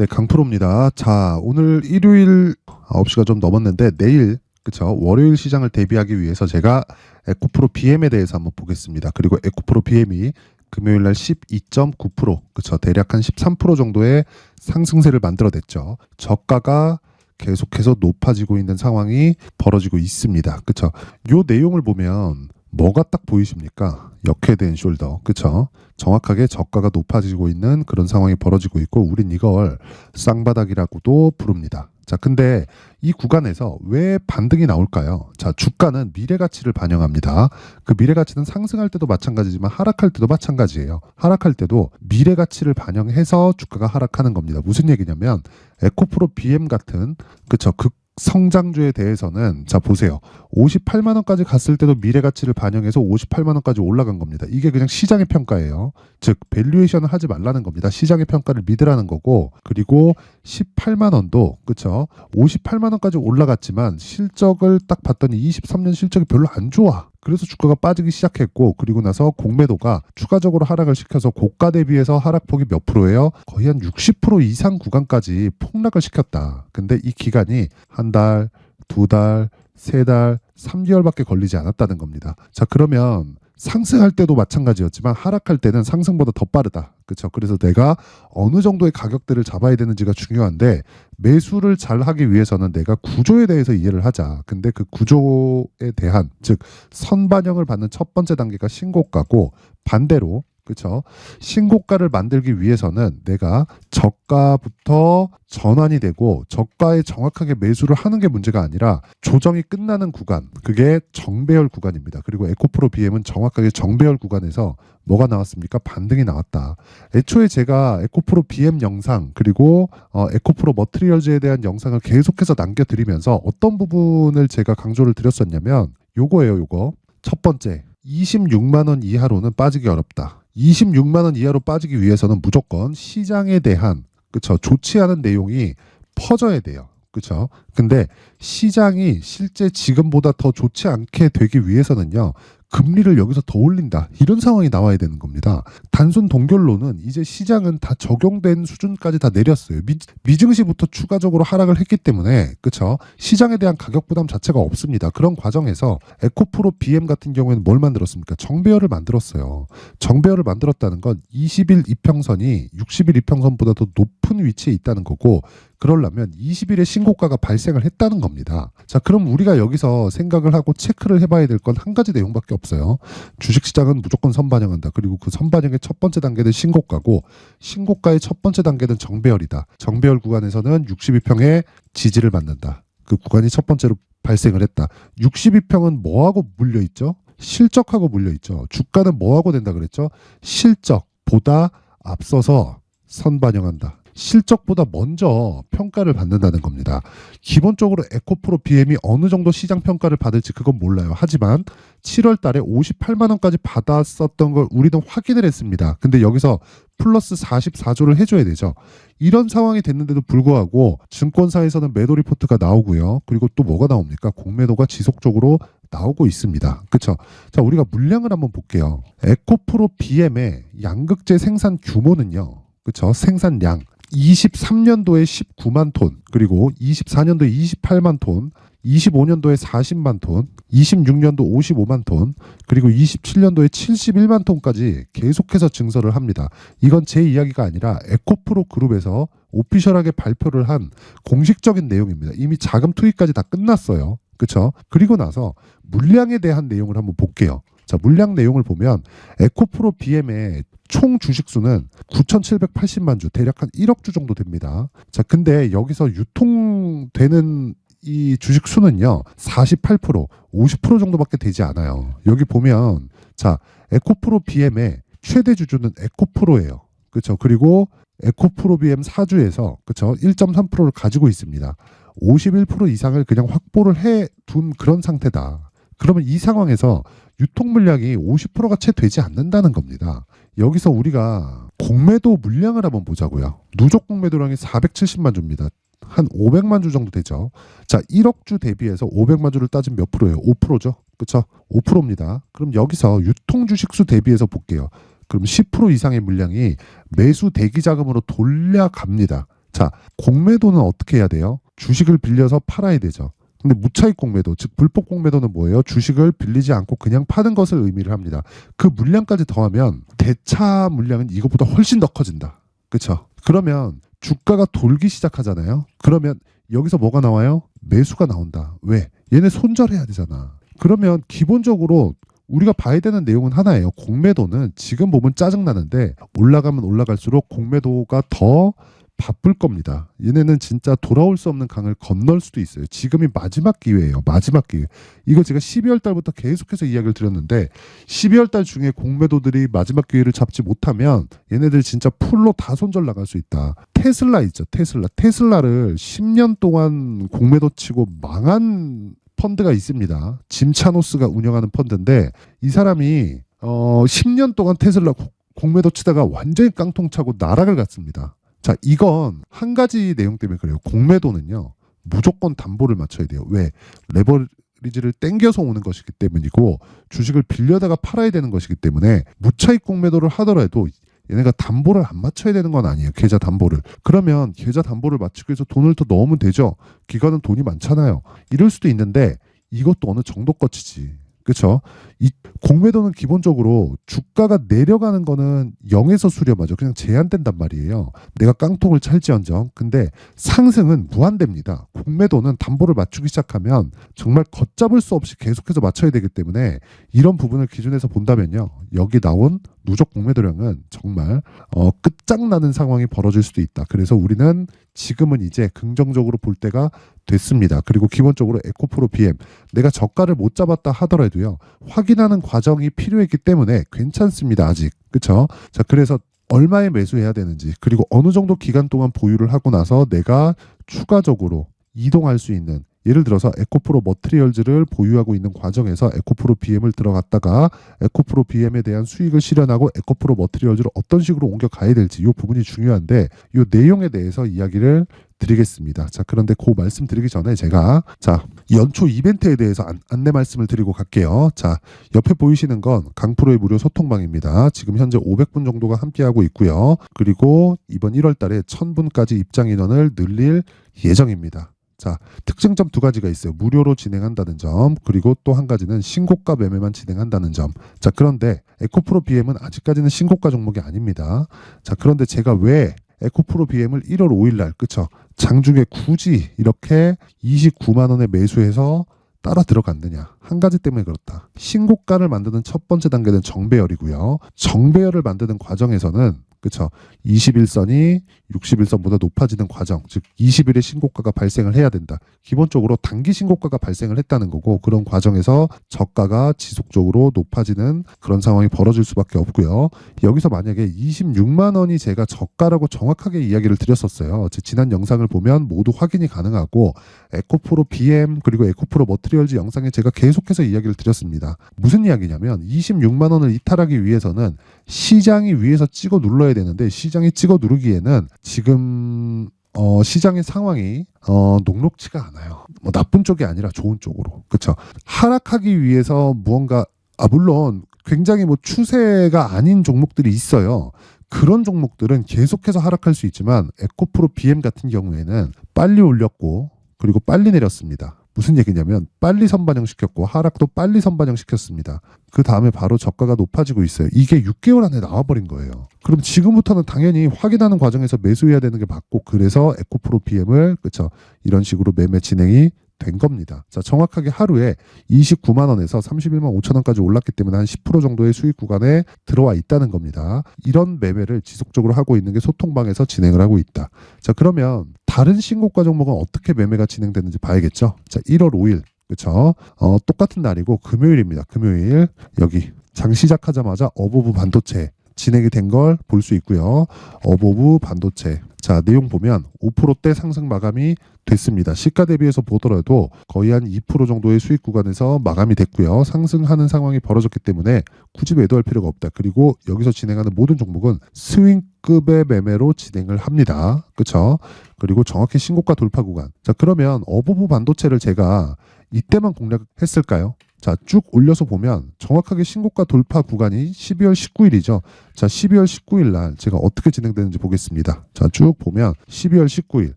네, 강프로입니다. 자, 오늘 일요일 9시가 좀 넘었는데 내일 그쵸 월요일 시장을 대비하기 위해서 제가 에코프로 BM에 대해서 한번 보겠습니다. 그리고 에코프로 BM이 금요일 날 12.9% 그쵸 대략 한 13% 정도의 상승세를 만들어냈죠. 저가가 계속해서 높아지고 있는 상황이 벌어지고 있습니다. 그쵸 요 내용을 보면 뭐가 딱 보이십니까? 역회된 숄더. 그쵸? 정확하게 저가가 높아지고 있는 그런 상황이 벌어지고 있고 우린 이걸 쌍바닥이라고도 부릅니다. 자, 근데 이 구간에서 왜 반등이 나올까요? 자, 주가는 미래 가치를 반영합니다. 그 미래 가치는 상승할 때도 마찬가지지만 하락할 때도 마찬가지예요. 하락할 때도 미래 가치를 반영해서 주가가 하락하는 겁니다. 무슨 얘기냐면 에코프로 BM 같은 그쵸 극 성장주에 대해서는 자 보세요. 58만 원까지 갔을 때도 미래 가치를 반영해서 58만 원까지 올라간 겁니다. 이게 그냥 시장의 평가예요. 즉 밸류에이션을 하지 말라는 겁니다. 시장의 평가를 믿으라는 거고 그리고 18만 원도 그쵸 58만 원까지 올라갔지만 실적을 딱 봤더니 23년 실적이 별로 안 좋아. 그래서 주가가 빠지기 시작했고 그리고 나서 공매도가 추가적으로 하락을 시켜서 고가 대비해서 하락폭이 몇 프로예요? 거의 한 60% 이상 구간까지 폭락을 시켰다. 근데 이 기간이 한 달, 두 달, 세 달, 3개월밖에 걸리지 않았다는 겁니다. 자, 그러면 상승할 때도 마찬가지였지만 하락할 때는 상승보다 더 빠르다. 그렇죠? 그래서 내가 어느 정도의 가격대를 잡아야 되는지가 중요한데 매수를 잘 하기 위해서는 내가 구조에 대해서 이해를 하자. 근데 그 구조에 대한 즉 선반영을 받는 첫 번째 단계가 신고가고 반대로 그렇죠? 신고가를 만들기 위해서는 내가 저가부터 전환이 되고 저가에 정확하게 매수를 하는 게 문제가 아니라 조정이 끝나는 구간 그게 정배열 구간입니다. 그리고 에코프로 BM은 정확하게 정배열 구간에서 뭐가 나왔습니까? 반등이 나왔다. 애초에 제가 에코프로 BM 영상 그리고 어, 에코프로 머트리얼즈에 대한 영상을 계속해서 남겨드리면서 어떤 부분을 제가 강조를 드렸었냐면 요거예요, 요거. 첫 번째, 26만 원 이하로는 빠지기 어렵다. 26만 원 이하로 빠지기 위해서는 무조건 시장에 대한 그쵸 좋지 않은 내용이 퍼져야 돼요. 그쵸 근데 시장이 실제 지금보다 더 좋지 않게 되기 위해서는요. 금리를 여기서 더 올린다. 이런 상황이 나와야 되는 겁니다. 단순 동결로는 이제 시장은 다 적용된 수준까지 다 내렸어요. 미, 증시부터 추가적으로 하락을 했기 때문에 그렇죠. 시장에 대한 가격 부담 자체가 없습니다. 그런 과정에서 에코프로 BM 같은 경우에는 뭘 만들었습니까? 정배열을 만들었어요. 정배열을 만들었다는 건 20일 이평선이 60일 이평선보다 더 높은 위치에 있다는 거고 그러려면 20일에 신고가가 발생을 했다는 겁니다. 자, 그럼 우리가 여기서 생각을 하고 체크를 해봐야 될 건 한 가지 내용밖에 없어요. 주식시장은 무조건 선반영한다. 그리고 그 선반영의 첫 번째 단계는 신고가고 신고가의 첫 번째 단계는 정배열이다. 정배열 구간에서는 62평의 지지를 받는다. 그 구간이 첫 번째로 발생을 했다. 62평은 뭐하고 물려 있죠? 실적하고 물려 있죠. 주가는 뭐하고 된다 그랬죠? 실적보다 앞서서 선반영한다. 실적보다 먼저 평가를 받는다는 겁니다. 기본적으로 에코프로 BM이 어느 정도 시장 평가를 받을지 그건 몰라요. 하지만 7월 달에 58만 원까지 받았었던 걸 우리도 확인을 했습니다. 근데 여기서 플러스 44조를 해줘야 되죠. 이런 상황이 됐는데도 불구하고 증권사에서는 매도 리포트가 나오고요. 그리고 또 뭐가 나옵니까? 공매도가 지속적으로 나오고 있습니다. 그렇죠? 자, 우리가 물량을 한번 볼게요. 에코프로 BM의 양극재 생산 규모는요. 그렇죠? 생산량 23년도에 19만 톤, 그리고 24년도에 28만 톤, 25년도에 40만 톤, 26년도 55만 톤, 그리고 27년도에 71만 톤까지 계속해서 증설을 합니다. 이건 제 이야기가 아니라 에코프로 그룹에서 오피셜하게 발표를 한 공식적인 내용입니다. 이미 자금 투입까지 다 끝났어요. 그렇죠? 그리고 나서 물량에 대한 내용을 한번 볼게요. 자, 물량 내용을 보면 에코프로 BM의 총 주식수는 9,780만 주, 대략 한 1억 주 정도 됩니다. 자, 근데 여기서 유통되는 이 주식 수는요, 48%, 50% 정도밖에 되지 않아요. 여기 보면, 자, 에코프로 BM의 최대 주주는 에코프로예요. 그렇죠. 그리고 에코프로 BM 사주에서 그렇죠. 1.3%를 가지고 있습니다. 51% 이상을 그냥 확보를 해 둔 그런 상태다. 그러면 이 상황에서 유통 물량이 50%가 채 되지 않는다는 겁니다. 여기서 우리가 공매도 물량을 한번 보자고요. 누적 공매도량이 470만 주입니다. 한 500만 주 정도 되죠. 자, 1억 주 대비해서 500만 주를 따지면 몇 프로예요? 5%죠. 그렇죠? 5%입니다. 그럼 여기서 유통 주식수 대비해서 볼게요. 그럼 10% 이상의 물량이 매수 대기 자금으로 돌려갑니다. 자, 공매도는 어떻게 해야 돼요? 주식을 빌려서 팔아야 되죠. 근데 무차익 공매도, 즉 불법 공매도는 뭐예요? 주식을 빌리지 않고 그냥 파는 것을 의미를 합니다. 그 물량까지 더하면 대차 물량은 이것보다 훨씬 더 커진다. 그렇죠? 그러면 주가가 돌기 시작하잖아요. 그러면 여기서 뭐가 나와요? 매수가 나온다. 왜? 얘네 손절해야 되잖아. 그러면 기본적으로 우리가 봐야 되는 내용은 하나예요. 공매도는 지금 보면 짜증나는데 올라가면 올라갈수록 공매도가 더 바쁠 겁니다. 얘네는 진짜 돌아올 수 없는 강을 건널 수도 있어요. 지금이 마지막 기회예요. 마지막 기회. 이거 제가 12월 달부터 계속해서 이야기를 드렸는데 12월 달 중에 공매도들이 마지막 기회를 잡지 못하면 얘네들 진짜 풀로 다 손절 나갈 수 있다. 테슬라 있죠. 테슬라. 테슬라를 10년 동안 공매도 치고 망한 펀드가 있습니다. 짐 차노스가 운영하는 펀드인데 이 사람이 어 10년 동안 테슬라 고- 공매도 치다가 완전히 깡통 차고 나락을 갔습니다. 자, 이건 한 가지 내용 때문에 그래요. 공매도는요. 무조건 담보를 맞춰야 돼요. 왜? 레버리지를 땡겨서 오는 것이기 때문이고 주식을 빌려다가 팔아야 되는 것이기 때문에 무차익 공매도를 하더라도 얘네가 담보를 안 맞춰야 되는 건 아니에요. 계좌 담보를. 그러면 계좌 담보를 맞추기 위해서 돈을 더 넣으면 되죠. 기관은 돈이 많잖아요. 이럴 수도 있는데 이것도 어느 정도 거치지. 그렇죠? 이 공매도는 기본적으로 주가가 내려가는 거는 0에서 수렴하죠. 그냥 제한된단 말이에요. 내가 깡통을 찰지언정. 근데 상승은 무한대입니다. 공매도는 담보를 맞추기 시작하면 정말 걷잡을 수 없이 계속해서 맞춰야 되기 때문에 이런 부분을 기준에서 본다면요. 여기 나온 누적 공매도량은 정말 어, 끝장나는 상황이 벌어질 수도 있다. 그래서 우리는 지금은 이제 긍정적으로 볼 때가 됐습니다. 그리고 기본적으로 에코프로 BM 내가 저가를 못 잡았다 하더라도요. 확인하는 과정이 필요했기 때문에 괜찮습니다. 아직. 그렇죠? 자, 그래서 얼마에 매수해야 되는지 그리고 어느 정도 기간 동안 보유를 하고 나서 내가 추가적으로 이동할 수 있는 예를 들어서 에코프로 머트리얼즈를 보유하고 있는 과정에서 에코프로 BM을 들어갔다가 에코프로 BM에 대한 수익을 실현하고 에코프로 머트리얼즈를 어떤 식으로 옮겨 가야 될지 이 부분이 중요한데 이 내용에 대해서 이야기를 드리겠습니다. 자, 그런데 그 말씀 드리기 전에 제가 자, 연초 이벤트에 대해서 안, 안내 말씀을 드리고 갈게요. 자, 옆에 보이시는 건 강프로의 무료 소통방입니다. 지금 현재 500분 정도가 함께하고 있고요. 그리고 이번 1월 달에 1000분까지 입장 인원을 늘릴 예정입니다. 자, 특징점 두 가지가 있어요. 무료로 진행한다는 점, 그리고 또 한 가지는 신고가 매매만 진행한다는 점. 자, 그런데 에코프로 BM은 아직까지는 신고가 종목이 아닙니다. 자, 그런데 제가 왜 에코프로 BM을 1월 5일 날, 그쵸? 장중에 굳이 이렇게 29만 원에 매수해서 따라 들어갔느냐. 한 가지 때문에 그렇다. 신고가를 만드는 첫 번째 단계는 정배열이고요. 정배열을 만드는 과정에서는 그쵸. 21선이 61선보다 높아지는 과정, 즉 20일의 신고가가 발생을 해야 된다. 기본적으로 단기 신고가가 발생을 했다는 거고 그런 과정에서 저가가 지속적으로 높아지는 그런 상황이 벌어질 수밖에 없고요. 여기서 만약에 26만 원이 제가 저가라고 정확하게 이야기를 드렸었어요. 제 지난 영상을 보면 모두 확인이 가능하고 에코프로 BM 그리고 에코프로 머트리얼즈 영상에 제가 계속해서 이야기를 드렸습니다. 무슨 이야기냐면 26만 원을 이탈하기 위해서는 시장이 위에서 찍어 눌러야 되는데 시장이 찍어 누르기에는 지금 어, 시장의 상황이 어, 녹록치가 않아요. 뭐 나쁜 쪽이 아니라 좋은 쪽으로. 그렇죠. 하락하기 위해서 무언가 아 물론 굉장히 뭐 추세가 아닌 종목들이 있어요. 그런 종목들은 계속해서 하락할 수 있지만 에코프로 BM 같은 경우에는 빨리 올렸고 그리고 빨리 내렸습니다. 무슨 얘기냐면 빨리 선반영 시켰고 하락도 빨리 선반영 시켰습니다. 그 다음에 바로 저가가 높아지고 있어요. 이게 6개월 안에 나와버린 거예요. 그럼 지금부터는 당연히 확인하는 과정에서 매수해야 되는 게 맞고 그래서 에코프로 BM을 그쵸 이런 식으로 매매 진행이 된 겁니다. 자, 정확하게 하루에 29만 원에서 31만 5천 원까지 올랐기 때문에 한 10% 정도의 수익 구간에 들어와 있다는 겁니다. 이런 매매를 지속적으로 하고 있는 게 소통방에서 진행을 하고 있다. 자, 그러면 다른 신고가 종목은 어떻게 매매가 진행되는지 봐야겠죠. 자, 1월 5일 그렇죠. 어, 똑같은 날이고 금요일입니다. 금요일 여기 장 시작하자마자 어보브 반도체 진행이 된 걸 볼 수 있고요. 어보브 반도체. 자, 내용 보면 5%대 상승 마감이 됐습니다. 시가 대비해서 보더라도 거의 한 2% 정도의 수익 구간에서 마감이 됐고요. 상승하는 상황이 벌어졌기 때문에 굳이 매도할 필요가 없다. 그리고 여기서 진행하는 모든 종목은 스윙급의 매매로 진행을 합니다. 그렇죠? 그리고 정확히 신고가 돌파 구간. 자, 그러면 어보브 반도체를 제가 이때만 공략했을까요? 자, 쭉 올려서 보면 정확하게 신고가 돌파 구간이 12월 19일이죠. 자, 12월 19일 날 제가 어떻게 진행되는지 보겠습니다. 자, 쭉 보면 12월 19일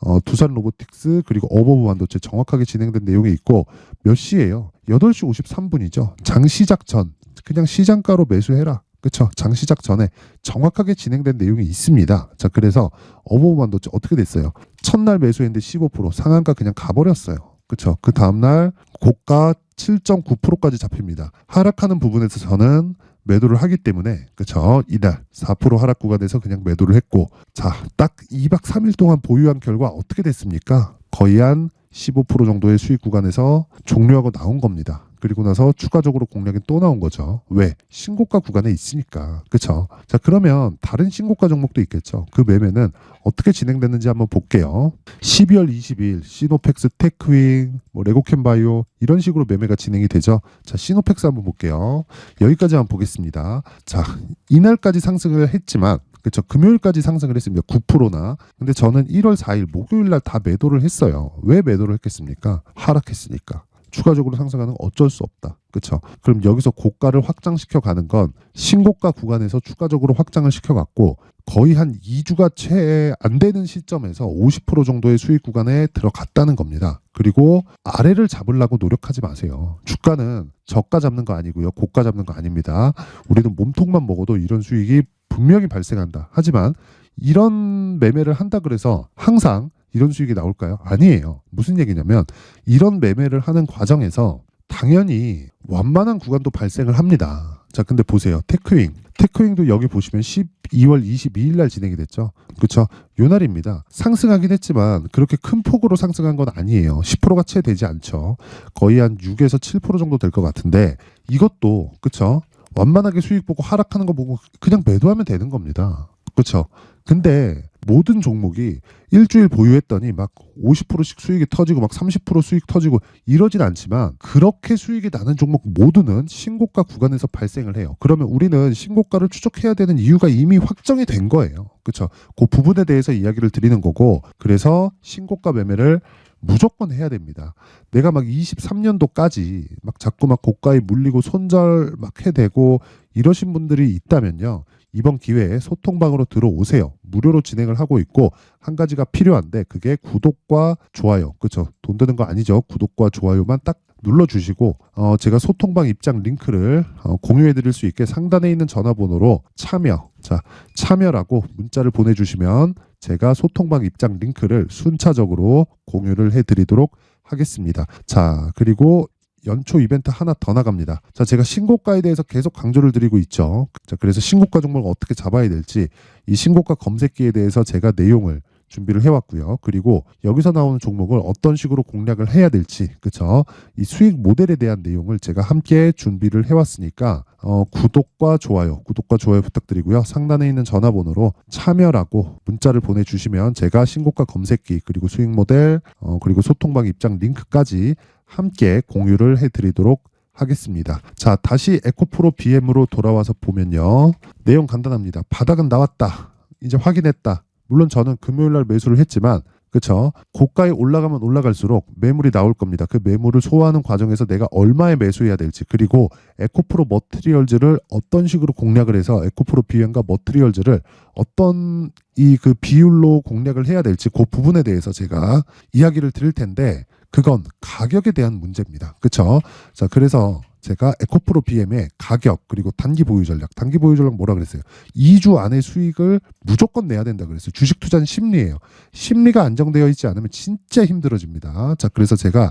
어, 두산 로보틱스 그리고 어버브 반도체 정확하게 진행된 내용이 있고 몇 시예요? 8시 53분이죠. 장 시작 전 그냥 시장가로 매수해라. 그렇죠. 장 시작 전에 정확하게 진행된 내용이 있습니다. 자, 그래서 어버브 반도체 어떻게 됐어요? 첫날 매수했는데 15% 상한가 그냥 가버렸어요. 그렇죠. 그 다음 날 고가 7.9%까지 잡힙니다. 하락하는 부분에서 저는 매도를 하기 때문에 그렇죠. 이날 4% 하락 구간에서 그냥 매도를 했고 자, 딱 2박 3일 동안 보유한 결과 어떻게 됐습니까? 거의 한 15% 정도의 수익 구간에서 종료하고 나온 겁니다. 그리고 나서 추가적으로 공략이 또 나온 거죠. 왜? 신고가 구간에 있으니까. 그쵸? 자, 그러면 다른 신고가 종목도 있겠죠. 그 매매는 어떻게 진행됐는지 한번 볼게요. 12월 20일 시노펙스 테크윙, 뭐 레고캠바이오 이런 식으로 매매가 진행이 되죠. 자, 시노펙스 한번 볼게요. 여기까지 한번 보겠습니다. 자, 이날까지 상승을 했지만 그렇죠. 금요일까지 상승을 했습니다. 9%나. 근데 저는 1월 4일 목요일 날 다 매도를 했어요. 왜 매도를 했겠습니까? 하락했으니까. 추가적으로 상승하는 건 어쩔 수 없다. 그렇죠. 그럼 여기서 고가를 확장시켜 가는 건 신고가 구간에서 추가적으로 확장을 시켜 갔고 거의 한 2주가 채 안 되는 시점에서 50% 정도의 수익 구간에 들어갔다는 겁니다. 그리고 아래를 잡으려고 노력하지 마세요. 주가는 저가 잡는 거 아니고요. 고가 잡는 거 아닙니다. 우리는 몸통만 먹어도 이런 수익이 분명히 발생한다. 하지만 이런 매매를 한다 그래서 항상 이런 수익이 나올까요? 아니에요. 무슨 얘기냐면 이런 매매를 하는 과정에서 당연히 완만한 구간도 발생을 합니다. 자, 근데 보세요. 테크윙. 테크윙도 여기 보시면 12월 22일 날 진행이 됐죠. 그렇죠? 요 날입니다. 상승하긴 했지만 그렇게 큰 폭으로 상승한 건 아니에요. 10%가 채 되지 않죠. 거의 한 6에서 7% 정도 될 것 같은데 이것도 그렇죠? 완만하게 수익 보고 하락하는 거 보고 그냥 매도하면 되는 겁니다. 그렇죠? 근데 모든 종목이 일주일 보유했더니 막 50%씩 수익이 터지고 막 30% 수익 터지고 이러진 않지만 그렇게 수익이 나는 종목 모두는 신고가 구간에서 발생을 해요. 그러면 우리는 신고가를 추적해야 되는 이유가 이미 확정이 된 거예요. 그렇죠? 그 부분에 대해서 이야기를 드리는 거고 그래서 신고가 매매를 무조건 해야 됩니다. 내가 막 23년도까지 막 자꾸 막 고가에 물리고 손절 막 해대고 이러신 분들이 있다면요. 이번 기회에 소통방으로 들어오세요. 무료로 진행을 하고 있고 한 가지가 필요한데 그게 구독과 좋아요. 그렇죠? 돈 드는 거 아니죠. 구독과 좋아요만 딱 눌러주시고 어, 제가 소통방 입장 링크를 어, 공유해드릴 수 있게 상단에 있는 전화번호로 참여 자 참여라고 문자를 보내주시면 제가 소통방 입장 링크를 순차적으로 공유를 해드리도록 하겠습니다. 자 그리고 연초 이벤트 하나 더 나갑니다. 자, 제가 신고가에 대해서 계속 강조를 드리고 있죠. 자, 그래서 신고가 종목을 어떻게 잡아야 될지 이 신고가 검색기에 대해서 제가 내용을 준비를 해왔고요. 그리고 여기서 나오는 종목을 어떤 식으로 공략을 해야 될지, 그쵸? 이 수익 모델에 대한 내용을 제가 함께 준비를 해왔으니까, 어, 구독과 좋아요, 구독과 좋아요 부탁드리고요. 상단에 있는 전화번호로 참여라고 문자를 보내주시면 제가 신고가 검색기, 그리고 수익 모델, 어, 그리고 소통방 입장 링크까지 함께 공유를 해드리도록 하겠습니다. 자, 다시 에코프로 BM으로 돌아와서 보면요. 내용 간단합니다. 바닥은 나왔다. 이제 확인했다. 물론 저는 금요일 날 매수를 했지만 그렇죠. 고가에 올라가면 올라갈수록 매물이 나올 겁니다. 그 매물을 소화하는 과정에서 내가 얼마에 매수해야 될지 그리고 에코프로 머트리얼즈를 어떤 식으로 공략을 해서 에코프로 비행과 머트리얼즈를 어떤 이 그 비율로 공략을 해야 될지 그 부분에 대해서 제가 이야기를 드릴 텐데 그건 가격에 대한 문제입니다. 그렇죠? 자, 그래서 제가 에코프로 BM의 가격 그리고 단기 보유 전략, 단기 보유 전략 뭐라 그랬어요? 2주 안에 수익을 무조건 내야 된다 그랬어요. 주식 투자는 심리예요. 심리가 안정되어 있지 않으면 진짜 힘들어집니다. 자, 그래서 제가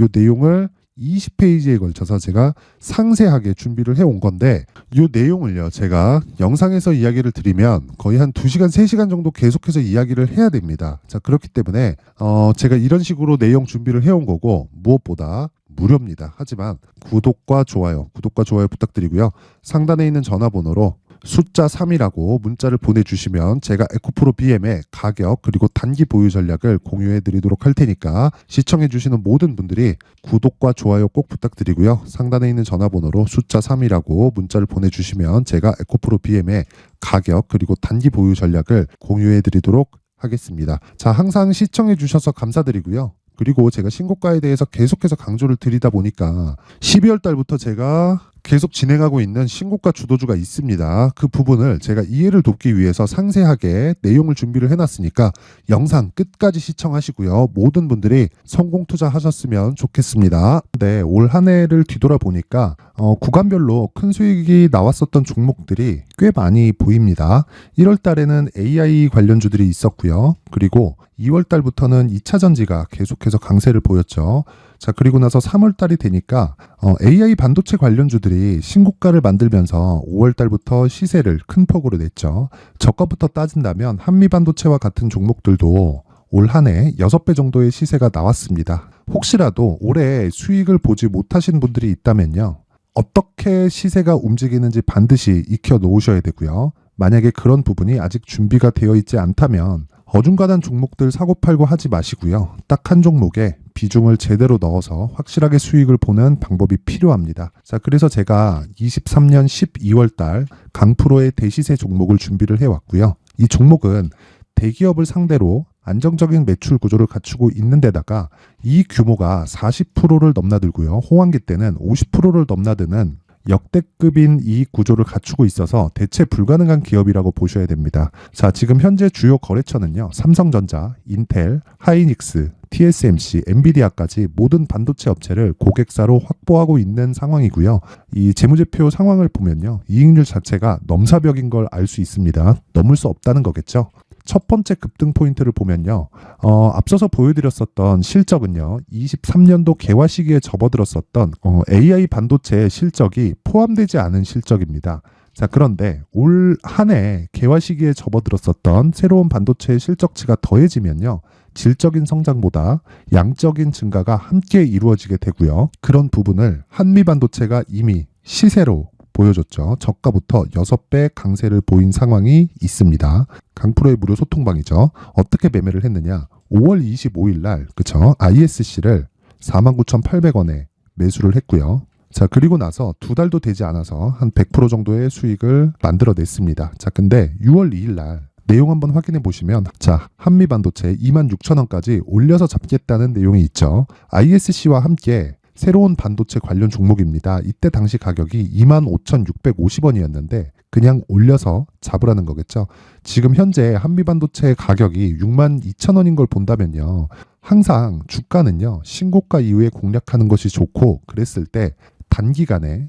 요 내용을 20페이지에 걸쳐서 제가 상세하게 준비를 해온 건데 이 내용을요 제가 영상에서 이야기를 드리면 거의 한 2시간 3시간 정도 계속해서 이야기를 해야 됩니다 자 그렇기 때문에 어 제가 이런 식으로 내용 준비를 해온 거고 무엇보다 무료입니다 하지만 구독과 좋아요 구독과 좋아요 부탁드리고요 상단에 있는 전화번호로 숫자 3이라고 문자를 보내주시면 제가 에코프로 BM의 가격 그리고 단기 보유 전략을 공유해 드리도록 할 테니까 시청해 주시는 모든 분들이 구독과 좋아요 꼭 부탁드리고요. 상단에 있는 전화번호로 숫자 3이라고 문자를 보내주시면 제가 에코프로 BM의 가격 그리고 단기 보유 전략을 공유해 드리도록 하겠습니다. 자, 항상 시청해 주셔서 감사드리고요. 그리고 제가 신고가에 대해서 계속해서 강조를 드리다 보니까 12월 달부터 제가 계속 진행하고 있는 신고가 주도주가 있습니다. 그 부분을 제가 이해를 돕기 위해서 상세하게 내용을 준비를 해놨으니까 영상 끝까지 시청하시고요. 모든 분들이 성공 투자하셨으면 좋겠습니다. 네, 올 한 해를 뒤돌아보니까 어, 구간별로 큰 수익이 나왔었던 종목들이 꽤 많이 보입니다. 1월 달에는 AI 관련주들이 있었고요. 그리고 2월 달부터는 2차 전지가 계속해서 강세를 보였죠. 자, 그리고 나서 3월 달이 되니까 어, AI 반도체 관련주들이 신고가를 만들면서 5월 달부터 시세를 큰 폭으로 냈죠. 저가부터 따진다면 한미 반도체와 같은 종목들도 올 한 해 6배 정도의 시세가 나왔습니다. 혹시라도 올해 수익을 보지 못하신 분들이 있다면요. 어떻게 시세가 움직이는지 반드시 익혀 놓으셔야 되고요. 만약에 그런 부분이 아직 준비가 되어 있지 않다면 어중간한 종목들 사고 팔고 하지 마시고요. 딱 한 종목에 비중을 제대로 넣어서 확실하게 수익을 보는 방법이 필요합니다. 자, 그래서 제가 23년 12월 달 강프로의 대시세 종목을 준비를 해왔고요. 이 종목은 대기업을 상대로 안정적인 매출 구조를 갖추고 있는 데다가 이 규모가 40%를 넘나들고요. 호황기 때는 50%를 넘나드는 역대급인 이익 구조를 갖추고 있어서 대체 불가능한 기업이라고 보셔야 됩니다. 자, 지금 현재 주요 거래처는요. 삼성전자, 인텔, 하이닉스, TSMC, 엔비디아까지 모든 반도체 업체를 고객사로 확보하고 있는 상황이고요. 이 재무제표 상황을 보면요. 이익률 자체가 넘사벽인 걸 알 수 있습니다. 넘을 수 없다는 거겠죠. 첫 번째 급등 포인트를 보면요. 어, 앞서서 보여드렸었던 실적은요. 23년도 개화 시기에 접어들었었던 어, AI 반도체 실적이 포함되지 않은 실적입니다. 자, 그런데 올 한 해 개화 시기에 접어들었었던 새로운 반도체 실적치가 더해지면요. 질적인 성장보다 양적인 증가가 함께 이루어지게 되고요. 그런 부분을 한미 반도체가 이미 시세로 보여줬죠. 저가부터 6배 강세를 보인 상황이 있습니다. 강프로의 무료 소통방이죠. 어떻게 매매를 했느냐? 5월 25일 날, 그쵸? ISC를 49,800원에 매수를 했고요. 자, 그리고 나서 두 달도 되지 않아서 한 100% 정도의 수익을 만들어냈습니다. 자, 근데 6월 2일 날 내용 한번 확인해 보시면 자 한미 반도체 26,000원까지 올려서 잡겠다는 내용이 있죠. ISC와 함께 새로운 반도체 관련 종목입니다. 이때 당시 가격이 25,650원이었는데 그냥 올려서 잡으라는 거겠죠. 지금 현재 한미 반도체 가격이 62,000원인 걸 본다면요. 항상 주가는요. 신고가 이후에 공략하는 것이 좋고 그랬을 때 단기간에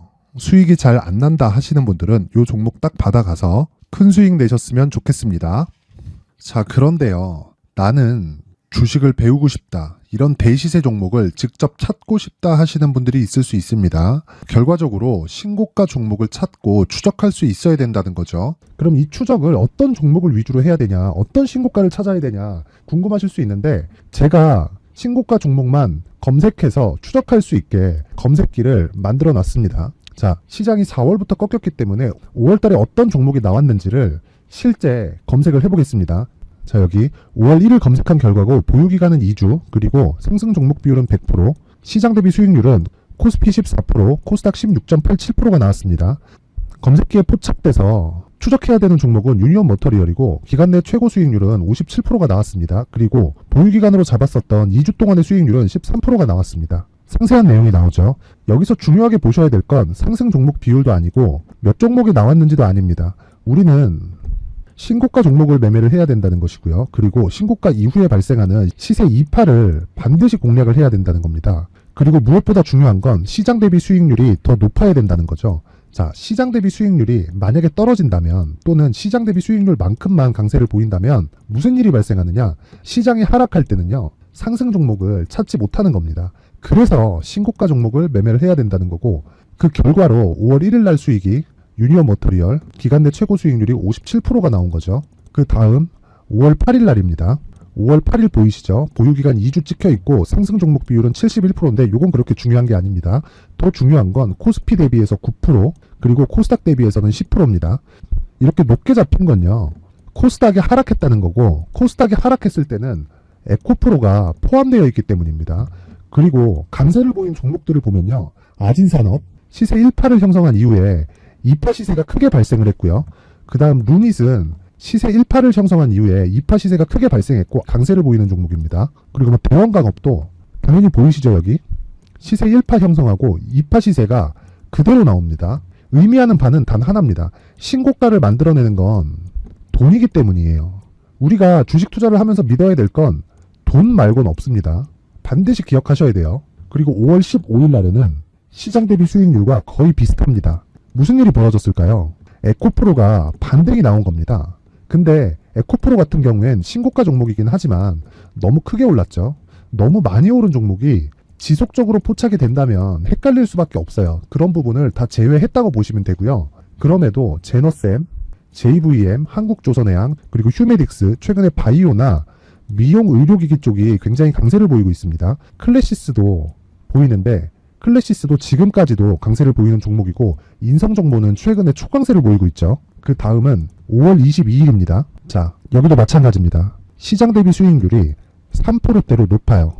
수익이 잘 안 난다 하시는 분들은 이 종목 딱 받아가서 큰 수익 내셨으면 좋겠습니다. 자, 그런데요. 나는 주식을 배우고 싶다. 이런 대시세 종목을 직접 찾고 싶다 하시는 분들이 있을 수 있습니다. 결과적으로 신고가 종목을 찾고 추적할 수 있어야 된다는 거죠. 그럼 이 추적을 어떤 종목을 위주로 해야 되냐, 어떤 신고가를 찾아야 되냐 궁금하실 수 있는데 제가 신고가 종목만 검색해서 추적할 수 있게 검색기를 만들어 놨습니다. 자, 시장이 4월부터 꺾였기 때문에 5월 달에 어떤 종목이 나왔는지를 실제 검색을 해보겠습니다. 자, 여기 5월 1일 검색한 결과고 보유기간은 2주, 그리고 상승 종목 비율은 100%, 시장 대비 수익률은 코스피 14%, 코스닥 16.87%가 나왔습니다. 검색기에 포착돼서 추적해야 되는 종목은 유니온 머터리얼이고 기간 내 최고 수익률은 57%가 나왔습니다. 그리고 보유기간으로 잡았었던 2주 동안의 수익률은 13%가 나왔습니다. 상세한 내용이 나오죠. 여기서 중요하게 보셔야 될 건 상승 종목 비율도 아니고 몇 종목이 나왔는지도 아닙니다. 우리는 신고가 종목을 매매를 해야 된다는 것이고요. 그리고 신고가 이후에 발생하는 시세 이파를 반드시 공략을 해야 된다는 겁니다. 그리고 무엇보다 중요한 건 시장 대비 수익률이 더 높아야 된다는 거죠. 자, 시장 대비 수익률이 만약에 떨어진다면 또는 시장 대비 수익률만큼만 강세를 보인다면 무슨 일이 발생하느냐? 시장이 하락할 때는요. 상승 종목을 찾지 못하는 겁니다. 그래서 신고가 종목을 매매를 해야 된다는 거고 그 결과로 5월 1일 날 수익이 유니온 머터리얼 기간 내 최고 수익률이 57%가 나온 거죠. 그 다음 5월 8일 날입니다. 5월 8일 보이시죠? 보유기간 2주 찍혀 있고 상승 종목 비율은 71%인데 이건 그렇게 중요한 게 아닙니다. 더 중요한 건 코스피 대비해서 9% 그리고 코스닥 대비해서는 10%입니다. 이렇게 높게 잡힌 건요. 코스닥이 하락했다는 거고 코스닥이 하락했을 때는 에코프로가 포함되어 있기 때문입니다. 그리고 강세를 보인 종목들을 보면요. 아진산업 시세 1파를 형성한 이후에 2파 시세가 크게 발생을 했고요. 그 다음 루닛은 시세 1파를 형성한 이후에 2파 시세가 크게 발생했고 강세를 보이는 종목입니다. 그리고 뭐 대원강업도 당연히 보이시죠 여기 시세 1파 형성하고 2파 시세가 그대로 나옵니다. 의미하는 바는 단 하나입니다. 신고가를 만들어내는 건 돈이기 때문이에요. 우리가 주식 투자를 하면서 믿어야 될 건 돈 말고는 없습니다. 반드시 기억하셔야 돼요. 그리고 5월 15일 날에는 시장 대비 수익률과 거의 비슷합니다. 무슨 일이 벌어졌을까요? 에코프로가 반등이 나온 겁니다. 근데 에코프로 같은 경우엔 신고가 종목이긴 하지만 너무 크게 올랐죠. 너무 많이 오른 종목이 지속적으로 포착이 된다면 헷갈릴 수밖에 없어요. 그런 부분을 다 제외했다고 보시면 되고요. 그럼에도 제너셈, JVM, 한국조선해양, 그리고 휴메딕스, 최근에 바이오나 미용 의료기기 쪽이 굉장히 강세를 보이고 있습니다. 클래시스도 보이는데 클래시스도 지금까지도 강세를 보이는 종목이고 인성 정보는 최근에 초강세를 보이고 있죠. 그 다음은 5월 22일입니다. 자, 여기도 마찬가지입니다. 시장 대비 수익률이 3%대로 높아요.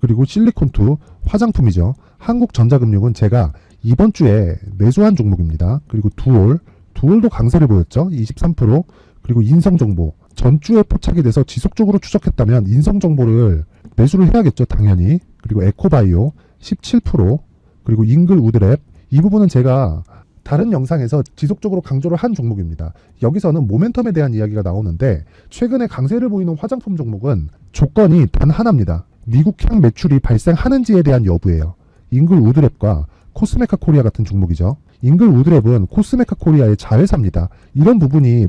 그리고 실리콘2 화장품이죠. 한국전자금융은 제가 이번 주에 매수한 종목입니다. 그리고 두올, 두올도 강세를 보였죠. 23%. 그리고 인성정보. 전주에 포착이 돼서 지속적으로 추적했다면 인성정보를 매수를 해야겠죠. 당연히. 그리고 에코바이오 17%. 그리고 잉글 우드랩. 이 부분은 제가 다른 영상에서 지속적으로 강조를 한 종목입니다. 여기서는 모멘텀에 대한 이야기가 나오는데 최근에 강세를 보이는 화장품 종목은 조건이 단 하나입니다. 미국향 매출이 발생하는지에 대한 여부예요. 잉글 우드랩과 코스메카 코리아 같은 종목이죠. 잉글 우드랩은 코스메카 코리아의 자회사입니다. 이런 부분이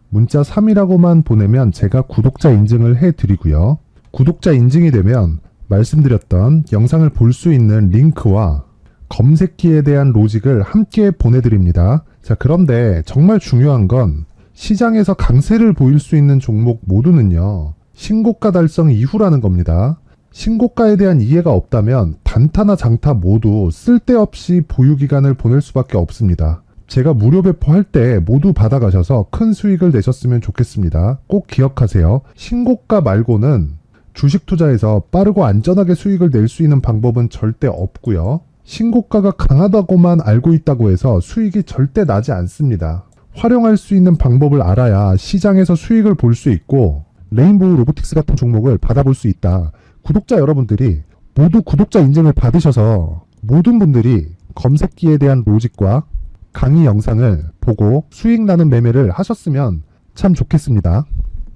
문자 3이라고만 보내면 제가 구독자 인증을 해드리고요. 구독자 인증이 되면 말씀드렸던 영상을 볼 수 있는 링크와 검색기에 대한 로직을 함께 보내드립니다. 자, 그런데 정말 중요한 건 시장에서 강세를 보일 수 있는 종목 모두는요, 신고가 달성 이후라는 겁니다. 신고가에 대한 이해가 없다면 단타나 장타 모두 쓸데없이 보유기간을 보낼 수밖에 없습니다. 제가 무료 배포할 때 모두 받아가셔서 큰 수익을 내셨으면 좋겠습니다. 꼭 기억하세요. 신고가 말고는 주식 투자에서 빠르고 안전하게 수익을 낼 수 있는 방법은 절대 없고요. 신고가가 강하다고만 알고 있다고 해서 수익이 절대 나지 않습니다. 활용할 수 있는 방법을 알아야 시장에서 수익을 볼 수 있고 레인보우 로보틱스 같은 종목을 받아볼 수 있다. 구독자 여러분들이 모두 구독자 인증을 받으셔서 모든 분들이 검색기에 대한 로직과 강의 영상을 보고 수익 나는 매매를 하셨으면 참 좋겠습니다.